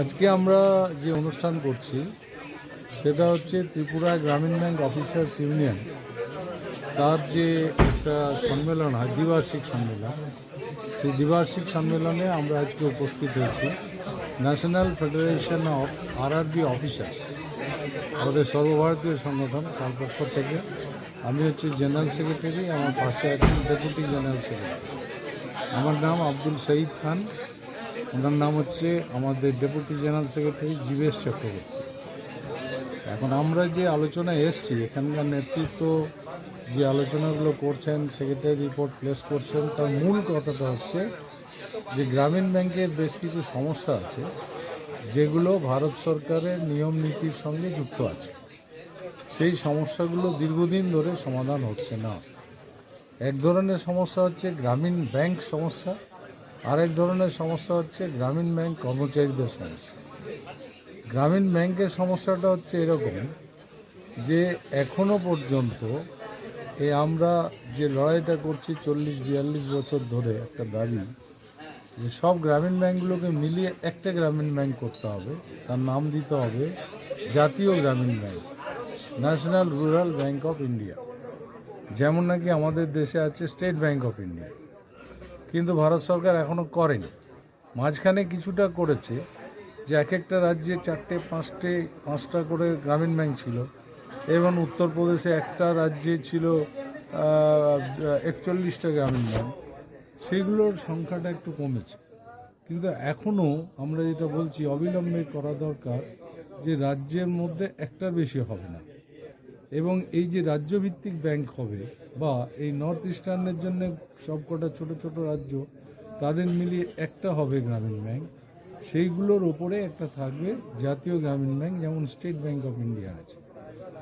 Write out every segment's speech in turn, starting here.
আজকে আমরা যে অনুষ্ঠান করছি, সেটা হচ্ছে ত্রিপুরা গ্রামীণ ব্যাংক অফিসার্স ইউনিয়ন। তার যে একটা সম্মেলন হয়, দ্বিবার্ষিক সম্মেলন, সেই দ্বিবার্ষিক সম্মেলনে আমরা আজকে উপস্থিত হয়েছি। National federation of RRB officers আমাদের সর্বভারতীয় সংগঠন, তার পক্ষ থেকে। আমি হচ্ছে জেনারেল সেক্রেটারি আমার পাশে আছেন ডেপুটি জেনারেল সেক্রেটারি আমার নাম আব্দুল শহীদ খান। ওনার নাম হচ্ছে আমাদের deputy general secretary Jibesh Chakraborty. এখন আমরা যে আলোচনায় এসছি, এখানকার নেতৃত্ব যে আলোচনাগুলো করছেন, সেক্রেটারি রিপোর্ট প্লেস করছেন, তার মূল কথাটা হচ্ছে যে গ্রামীণ ব্যাংকের বেশ কিছু সমস্যা আছে, যেগুলো ভারত সরকারের নিয়ম নীতির সঙ্গে যুক্ত আছে। সেই সমস্যাগুলো দীর্ঘদিন ধরে সমাধান হচ্ছে না। এক ধরনের সমস্যা হচ্ছে গ্রামীণ ব্যাংক সমস্যা আরেক ধরনের সমস্যা হচ্ছে গ্রামীণ ব্যাংক কর্মচারীদের সমস্যা। গ্রামীণ ব্যাংকের সমস্যাটা হচ্ছে এরকম যে এখনও পর্যন্ত এ আমরা যে লড়াইটা করছি চল্লিশ, বিয়াল্লিশ বছর ধরে একটা দাবি যে সব গ্রামীণ ব্যাংকগুলোকে মিলিয়ে একটা গ্রামীণ ব্যাংক করতে হবে। তার নাম দিতে হবে জাতীয় গ্রামীণ bank, national rural bank of India, যেমন নাকি আমাদের দেশে আছে স্টেট ব্যাংক অফ ইন্ডিয়া। কিন্তু ভারত সরকার এখনও করেনি। মাঝখানে কিছুটা করেছে, যে এক একটা রাজ্যে চারটে, পাঁচটে, পাঁচটা করে গ্রামীণ ব্যাংক ছিল। এবং উত্তরপ্রদেশে একটা রাজ্যে ছিল একচল্লিশটা গ্রামীণ ব্যাংক। সেগুলোর সংখ্যাটা একটু কমেছে। কিন্তু এখনও আমরা যেটা বলছি, অবিলম্বে করা দরকার যে রাজ্যের মধ্যে একটার বেশি হবে না। এবং এই যে রাজ্যভিত্তিক ব্যাংক হবে বা এই নর্থ ইস্টার্নের জন্য সবকটা ছোট ছোট রাজ্য, তাদের মিলিয়ে একটা হবে গ্রামীণ ব্যাংক। সেইগুলোর ওপরে একটা থাকবে জাতীয় গ্রামীণ ব্যাংক, যেমন স্টেট ব্যাংক অফ ইন্ডিয়া আছে।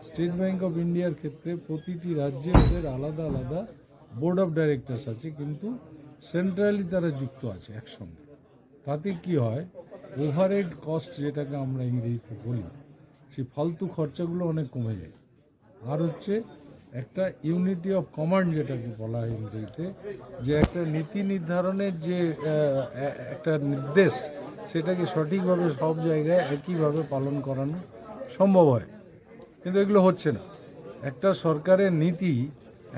স্টেট ব্যাংক অফ ইন্ডিয়ার ক্ষেত্রে প্রতিটি রাজ্যে ওদের আলাদা আলাদা বোর্ড অফ ডাইরেক্টরস আছে, কিন্তু সেন্ট্রালি তারা যুক্ত আছে একসঙ্গে। তাতে কি হয়, ওভারহেড কস্ট যেটাকে আমরা ইংরেজিতে বলি, সেই ফালতু খরচাগুলো অনেক কমে যায়। আর হচ্ছে, একটা ইউনিটি অফ কমান্ড যেটাকে বলা হয় ইংরেজিতে যে একটা নীতি নির্ধারণের যে একটা নির্দেশ, সেটাকে সঠিকভাবে সব জায়গায় একইভাবে পালন করানো সম্ভব হয়। কিন্তু এগুলো হচ্ছে না। একটা সরকারের নীতি,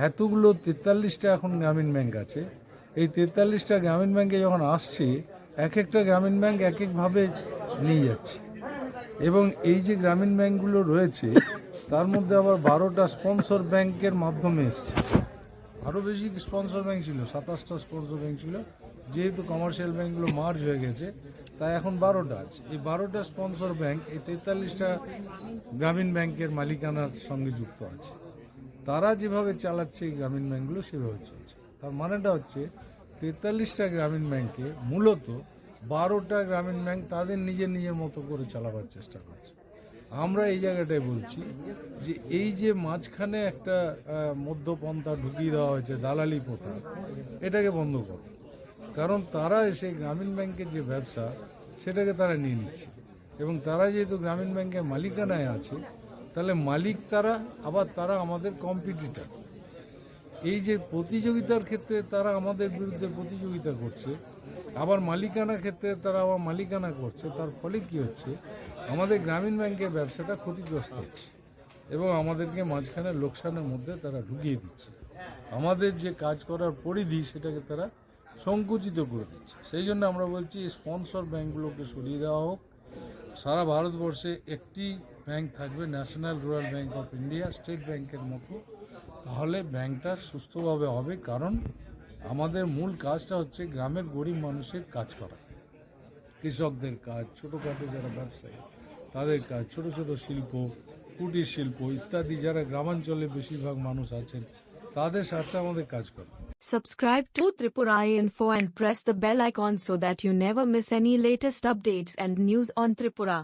এতগুলো তেতাল্লিশটা এখন গ্রামীণ ব্যাংক আছে। এই তেতাল্লিশটা গ্রামীণ ব্যাংকে যখন আসছে এক একটা গ্রামীণ ব্যাংক এক একভাবে নিয়ে যাচ্ছে। এবং এই যে গ্রামীণ ব্যাংকগুলো রয়েছে তার মধ্যে আবার বারোটা স্পন্সর ব্যাংকের মাধ্যমে এসছে। আরও বেশি স্পন্সর ব্যাংক ছিল, সাতাশটা স্পন্সর ব্যাংক ছিল। যেহেতু কমার্শিয়াল ব্যাংকগুলো মার্জ হয়ে গেছে, তাই এখন বারোটা আছে। এই বারোটা স্পন্সর ব্যাংক এই তেতাল্লিশটা গ্রামীণ ব্যাংকের মালিকানার সঙ্গে যুক্ত আছে। তারা যেভাবে চালাচ্ছে এই গ্রামীণ ব্যাংকগুলো সেভাবে চলছে। তার মানেটা হচ্ছে, তেতাল্লিশটা গ্রামীণ ব্যাংকে মূলত বারোটা গ্রামীণ ব্যাংক তাদের নিজের নিজের মতো করে চালাবার চেষ্টা করছে। আমরা এই জায়গাটায় বলছি যে এই যে মাঝখানে একটা মধ্যপন্থা ঢুকিয়ে দেওয়া হয়েছে, দালালি প্রথা, এটাকে বন্ধ করো। কারণ তারা এসে গ্রামীণ ব্যাংকের যে ব্যবসা, সেটাকে তারা নিয়ে নিচ্ছে। এবং তারা যেহেতু গ্রামীণ ব্যাংকের মালিকানায় আছে, তাহলে মালিক তারা, আবার তারা আমাদের কম্পিটিটার এই যে প্রতিযোগিতার ক্ষেত্রে তারা আমাদের বিরুদ্ধে প্রতিযোগিতা করছে আবার মালিকানা ক্ষেত্রে তারা আবার মালিকানা করছে, তার ফলে কি হচ্ছে? আমাদের গ্রামীণ ব্যাংকের ব্যবসাটা ক্ষতিগ্রস্ত হচ্ছে এবং আমাদেরকে মাঝখানে লোকসানের মধ্যে তারা ঢুকিয়ে দিচ্ছে। আমাদের যে কাজ করার পরিধি সেটাকে তারা সংকুচিত করে দিচ্ছে। সেই জন্য আমরা বলছি, স্পন্সর ব্যাংকগুলোকে সরিয়ে দেওয়া হোক। সারা ভারতবর্ষে একটি ব্যাংক থাকবে, national rural bank of India, state ব্যাংকের মতো। তাহলে ব্যাংকটা সুস্থভাবে হবে, কারণ আমাদের মূল কাজটা হচ্ছে গ্রামের গরিব মানুষের কাজ করা কৃষকদের কাজ, ছোটোখাটো যারা ব্যবসায়ী, তাদের কাজ, ছোট ছোট শিল্প, কুটির শিল্প ইত্যাদি যারা গ্রামাঞ্চলে বেশিরভাগ মানুষ আছেন, তাদের স্বার্থে আমাদের কাজ করা Subscribe to Tripura Info and press the bell icon so that you never miss any latest updates and news on Tripura.